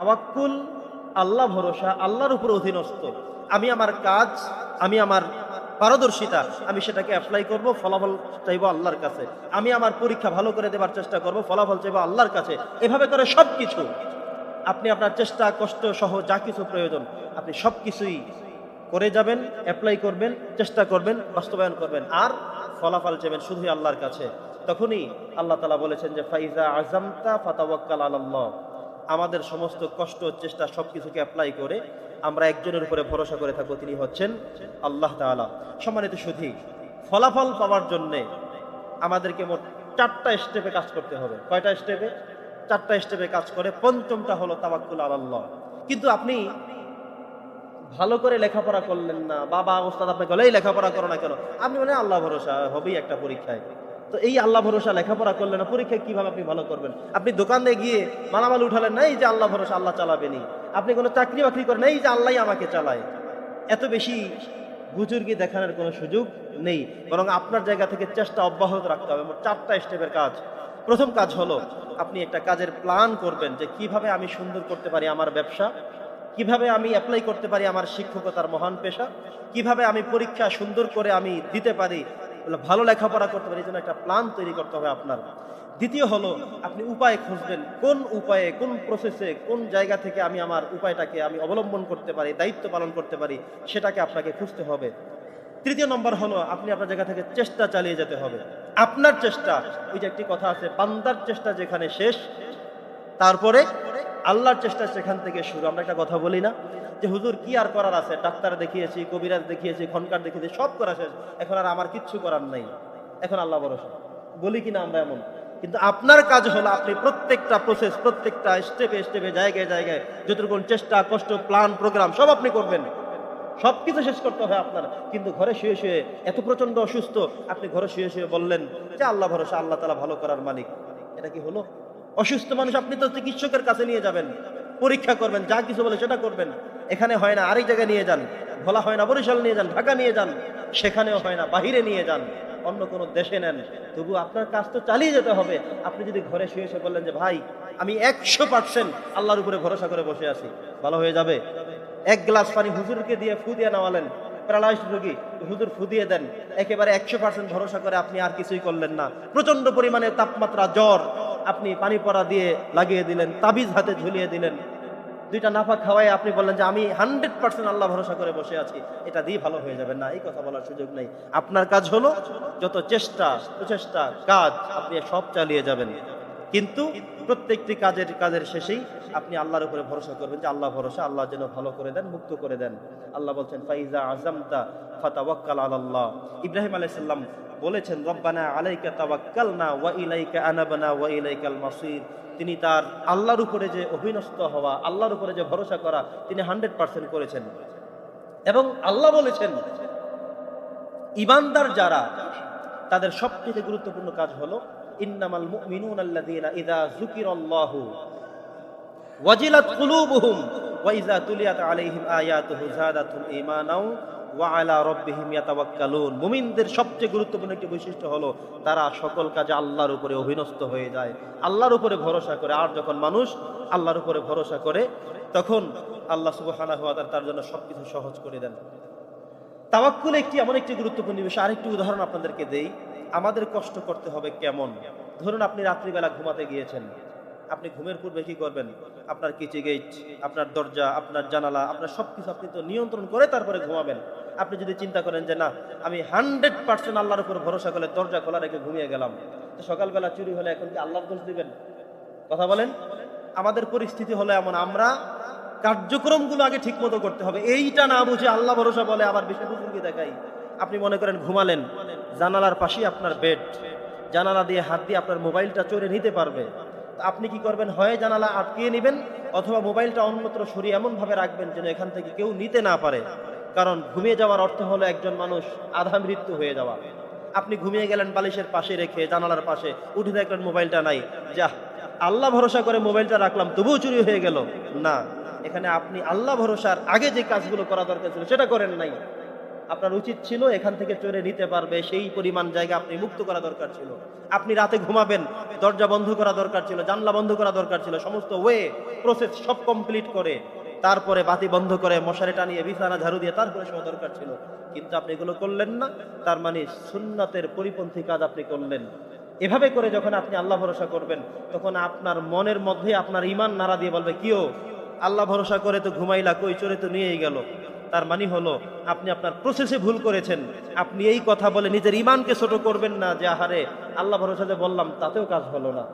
তাওয়াক্কুল, আল্লাহ ভরসা, আল্লাহর উপর অধীনস্থ। আমি আমার কাজ, আমি আমার পারদর্শিতা, আমি সেটাকে অ্যাপ্লাই করব, ফলাফল চাইব আল্লাহর কাছে। আমি আমার পরীক্ষা ভালো করে দেবার চেষ্টা করব, ফলাফল চাইব আল্লাহর কাছে। এভাবে করে সব কিছু আপনি আপনার চেষ্টা, কষ্ট সহ যা কিছু প্রয়োজন, আপনি সব কিছুই করে যাবেন অ্যাপ্লাই করবেন, চেষ্টা করবেন, বাস্তবায়ন করবেন। আর ফলাফল চাইবেন শুধুই আল্লাহর কাছে। তখনই আল্লাহ তালা বলেছেন যে, ফাইজা আজমতা ফাতাওয়াক্কাল আল্লাহ আমাদের সমস্ত কষ্ট, চেষ্টা সব কিছুকে অ্যাপ্লাই করে আমরা একজনের উপরে ভরসা করে থাকব, তিনি হচ্ছেন আল্লাহ তাআলা। সম্মানিত সুধী, ফলাফল পাওয়ার জন্যে আমাদেরকে মোট চারটা স্টেপে কাজ করতে হবে। কয়টা স্টেপে চারটা স্টেপে কাজ করে, পঞ্চমটা হলো তাবাক্কুল আল্লাহ। কিন্তু আপনি ভালো করে লেখাপড়া করলেন না, বাবা, ওস্তাদ আপনাকে বলে লেখাপড়া করো না কেন? আপনি মানে আল্লাহ ভরসা, হবেই একটা পরীক্ষায়। তো এই আল্লাহ ভরসা লেখাপড়া করলেন না, পরীক্ষায় কীভাবে আপনি ভালো করবেন? আপনি দোকানে গিয়ে মালামাল উঠালেন না, এই যে আল্লাহ ভরসা, আল্লাহ চালাবেনি আপনি কোনো চাকরি বাকরি করেন এই যে আল্লাহ আমাকে চালায়। এত বেশি বুজুর্গি দেখানোর কোনো সুযোগ নেই। বরং আপনার জায়গা থেকে চেষ্টা অব্যাহত রাখতে হবে। মোট চারটা স্টেপের কাজ। প্রথম কাজ হলো, আপনি একটা কাজের প্ল্যান করবেন যে কীভাবে আমি সুন্দর করতে পারি আমার ব্যবসা, কীভাবে আমি অ্যাপ্লাই করতে পারি আমার শিক্ষকতার মহান পেশা, কীভাবে আমি পরীক্ষা সুন্দর করে আমি দিতে পারি ভালো লেখাপড়া করতে পারি, এই জন্য একটা প্ল্যান তৈরি করতে হবে আপনার। দ্বিতীয় হলো, আপনি উপায় খুঁজবেন, কোন উপায়ে, কোন প্রসেসে কোন জায়গা থেকে আমি আমার উপায়টাকে আমি অবলম্বন করতে পারি, দায়িত্ব পালন করতে পারি, সেটাকে আপনাকে খুঁজতে হবে। তৃতীয় নম্বর হলো, আপনি আপনার জায়গা থেকে চেষ্টা চালিয়ে যেতে হবে। আপনার চেষ্টা, ওই যে একটি কথা আছে, বান্দার চেষ্টা যেখানে শেষ, তারপরে আল্লাহর চেষ্টা সেখান থেকে শুরু। আমরা একটা কথা বলি না যে হুজুর কি আর করার আছে? ডাক্তার দেখিয়েছি, কবিরাজ দেখিয়েছি, খনকার দেখিয়েছি, সব করা শেষ। এখন আর আমার কিচ্ছু করার নাই। এখন আল্লাহ ভরসা। বলি কিনা আমরা এমন? কিন্তু আপনার কাজ হলো আপনি প্রত্যেকটা প্রসেস প্রত্যেকটা স্টেপে স্টেপে জায়গায় জায়গায় যতটুকু চেষ্টা, কষ্ট প্ল্যান প্রোগ্রাম সব আপনি করবেন। সব কিছু শেষ করতে হয় আপনার। কিন্তু ঘরে শুয়ে শুয়ে এত প্রচণ্ড অসুস্থ, আপনি ঘরে শুয়ে শুয়ে বললেন যে আল্লাহ ভরসা, আল্লাহ তালা ভালো করার মালিক। এটা কি হলো? অসুস্থ মানুষ, আপনি তো চিকিৎসকের কাছে নিয়ে যাবেন। পরীক্ষা করবেন, যা কিছু বলে সেটা করবেন। এখানে হয় না, আরেক জায়গায় নিয়ে যান। ভোলা হয় না, বরিশাল নিয়ে যান, ঢাকা নিয়ে যান, সেখানেও হয় না, বাহিরে নিয়ে যান, অন্য কোনো দেশে নেন। তবু আপনার কাজ তো চালিয়ে যেতে হবে। আপনি যদি ঘরে শুয়ে এসে বললেন যে, ভাই, আমি একশো পার্সেন্ট আল্লাহর উপরে ভরসা করে বসে আছি। ভালো হয়ে যাবে। এক গ্লাস পানি হুজুরকে দিয়ে ফু দিয়ে নেওয়ালেন। প্যারালাইজ রোগী, হুজুর ফু দিয়ে দেন। একেবারে একশো পার্সেন্ট ভরসা করে আপনি আর কিছুই করলেন না। প্রচণ্ড পরিমাণে তাপমাত্রা, জ্বর, আপনি পানি পড়া দিয়ে লাগিয়ে দিলেন, তাবিজ হাতে ঝুলিয়ে দিলেন। দুইটা নাফা খাওয়াই আপনি বললেন যে আমি হান্ড্রেড পার্সেন্ট আল্লাহ ভরসা করে বসে আছি, এটা দিয়ে ভালো হয়ে যাবে না, এই কথা বলার সুযোগ নেই। আপনার কাজ হলো, যত চেষ্টা, প্রচেষ্টা, কাজ, আপনি সব চালিয়ে যাবেন। কিন্তু প্রত্যেকটি কাজের কাজের শেষেই আপনি আল্লাহর উপরে ভরসা করবেন যে আল্লাহ ভরসা, আল্লাহ যেন ভালো করে দেন, মুক্ত করে দেন। আল্লাহ বলছেন, ফাইজা আজমতা ফাতাওয়াক্কাল আলাল্লাহ। ইব্রাহিম আলাইহিস সালাম বলেছেন, রব্বানা আলাইকা তাওয়াক্কালনা ওয়া ইলাইকা আনাবানা ওয়া ইলাইকাল মাসির। তিনি তার আল্লাহর উপরে যে অভিনষ্ট হওয়া, আল্লাহর উপরে যে ভরসা করা, তিনি হান্ড্রেড পার্সেন্ট করেছেন। এবং আল্লাহ বলেছেন, ইমানদার যারা, তাদের সবথেকে গুরুত্বপূর্ণ কাজ হলো, ইন্নামাল মুমিনুন আল্লাযীনা ইযা যুকিরাল্লাহু ওয়াজিলাত কুলুবুহুম ওয়া তুলিয়াত আলাইহিম আয়াতুহু ঈমানাও ওয়া আলা রাব্বিহিম ইয়াতাওয়াক্কালুন। মুমিনদের সবচেয়ে গুরুত্বপূর্ণ একটি বৈশিষ্ট্য হলো, তারা সকল কাজে আল্লাহর উপরে অভিনস্ত হয়ে যায়। আল্লাহর উপরে ভরসা করে। আর যখন মানুষ আল্লাহর উপরে ভরসা করে, তখন আল্লাহ সুবহানাহু ওয়া তাআলা তার জন্য সবকিছু সহজ করে দেন। তাওয়াক্কুল একটি এমন একটি গুরুত্বপূর্ণ বিষয়। আরেকটি উদাহরণ আপনাদেরকে দেই। আমাদের কষ্ট করতে হবে কেমন? ধরুন আপনি রাত্রিবেলা ঘুমাতে গিয়েছেন। আপনি ঘুমের পূর্বে কি করবেন? আপনার কিচি গেট আপনার দরজা, আপনার জানালা, আপনার সব কিছু আপনি তো নিয়ন্ত্রণ করে তারপরে ঘুমাবেন। আপনি যদি চিন্তা করেন যে, না, আমি হান্ড্রেড পার্সেন্ট আল্লাহর উপর ভরসা করে দরজা খোলা রেখে ঘুমিয়ে গেলাম। তো সকালবেলা চুরি হলে এখন কি আল্লাহর দোষ দিবেন? কথা বলেন। আমাদের পরিস্থিতি হলো এমন, আমরা কার্যক্রমগুলো আগে ঠিক মতো করতে হবে। এইটা না বুঝে আল্লাহ ভরসা বলে আবার বেশি বুজুর্গি দেখাই। আপনি মনে করেন ঘুমালেন, জানালার পাশেই আপনার বেড জানালা দিয়ে হাত দিয়ে আপনার মোবাইলটা চড়ে নিতে পারবে। আপনি কি করবেন? হয় জানালা আটকিয়ে নেবেন অথবা মোবাইলটা অন্যত্র সরিয়ে এমনভাবে রাখবেন যেন এখান থেকে কেউ নিতে না পারে। কারণ ঘুমিয়ে যাওয়ার অর্থ হলো একজন মানুষ আধা মৃত্যু হয়ে যাওয়া। আপনি ঘুমিয়ে গেলেন বালিশের পাশে রেখে জানালার পাশে উঠে দেখলেন মোবাইলটা নাই। যা আল্লাহ ভরসা করে মোবাইলটা রাখলাম, তবুও চুরি হয়ে গেল। না, এখানে আপনি আল্লাহ ভরসার আগে যে কাজগুলো করা দরকার ছিল সেটা করেন নাই। আপনার উচিত ছিল এখান থেকে চড়ে নিতে পারবে, সেই পরিমাণ জায়গা আপনি মুক্ত করা দরকার ছিল। আপনি রাতে ঘুমাবেন, দরজা বন্ধ করা দরকার ছিল, জানলা বন্ধ করা দরকার ছিল, সমস্ত ওয়ে প্রসেস সব কমপ্লিট করে, তারপরে বাতি বন্ধ করে মশারি টানিয়ে বিছানা ঝাড়ু দিয়ে তারপরে সময় দরকার ছিল। কিন্তু আপনি এগুলো করলেন না, তার মানে সুন্নাতের পরিপন্থী কাজ আপনি করলেন। এভাবে করে যখন আপনি আল্লাহ ভরসা করবেন, তখন আপনার মনের মধ্যে আপনার ইমান নাড়া দিয়ে বলবে কিও আল্লাহ ভরসা করে তো ঘুমাইলা, কই চড়ে তো নিয়েই গেল। তার মানে হলো, আপনি আপনার প্রসেসে ভুল করেছেন। আপনি এই কথা বলে নিজের ইমানকে ছোট করবেন না যে, আহারে, আল্লাহ ভরসাতে বললাম, তাতেও কাজ হলো না।